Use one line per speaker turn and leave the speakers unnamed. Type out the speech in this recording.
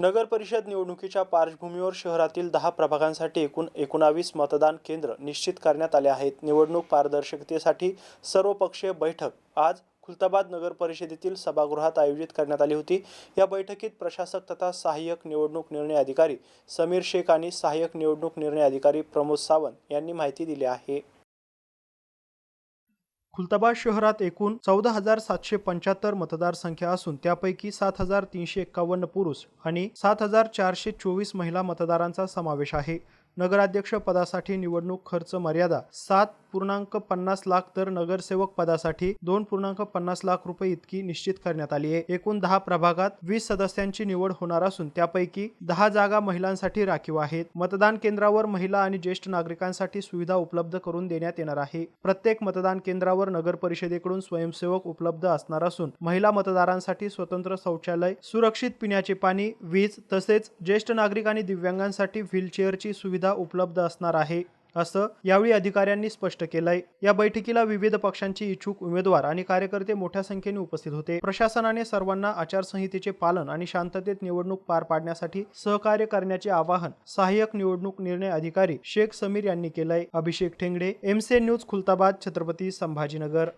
नगर परिषद निवडणुकीच्या पार्श्वभूमीवर शहरातील दहा प्रभागांसाठी एकूण एकोणावीस मतदान केंद्र निश्चित करण्यात आले आहेत. निवडणूक पारदर्शकतेसाठी सर्वपक्षीय बैठक आज खुलताबाद नगर परिषदेतील सभागृहात आयोजित करण्यात आली होती. या बैठकीत प्रशासक तथा सहाय्यक निवडणूक निर्णय अधिकारी समीर शेख आणि सहाय्यक निवडणूक निर्णय अधिकारी प्रमोद सावंत यांनी माहिती दिली आहे. खुलताबाद शहरात एकूण चौदा हजार सातशे पंच्याहत्तर मतदारसंख्या असून त्यापैकी सात हजार तीनशे एक्कावन्न पुरुष आणि सात हजार चारशे चोवीस महिला मतदारांचा समावेश आहे. नगराध्यक्ष पदासाठी निवडणूक खर्च मर्यादा सात पूर्णांक पन्नास लाख तर नगरसेवक पदासाठी दोन पूर्णांक पन्नास लाख रुपये इतकी निश्चित करण्यात आली आहे. एकूण दहा प्रभागात वीस सदस्यांची निवड होणार असून त्यापैकी दहा जागा महिलांसाठी राखीव आहेत. मतदान केंद्रावर महिला आणि ज्येष्ठ नागरिकांसाठी सुविधा उपलब्ध करून देण्यात येणार आहे. प्रत्येक मतदान केंद्रावर नगर परिषदेकडून स्वयंसेवक उपलब्ध असणार असून महिला मतदारांसाठी स्वतंत्र शौचालय सुरक्षित पिण्याचे पाणी वीज तसेच ज्येष्ठ नागरिक आणि दिव्यांगांसाठी व्हीलचेअरची सुविधा सुविधा उपलब्ध असणार आहे असं यावेळी अधिकाऱ्यांनी स्पष्ट केलंय. या बैठकीला विविध पक्षांची इच्छुक उमेदवार आणि कार्यकर्ते मोठ्या संख्येने उपस्थित होते. प्रशासनाने सर्वांना आचारसंहितेचे पालन आणि शांततेत निवडणूक पार पाडण्यासाठी सहकार्य करण्याचे आवाहन सहाय्यक निवडणूक निर्णय अधिकारी शेख समीर यांनी केलंय. Abhishek Thengde MCN news Khultabad Chhatrapati Sambhajinagar.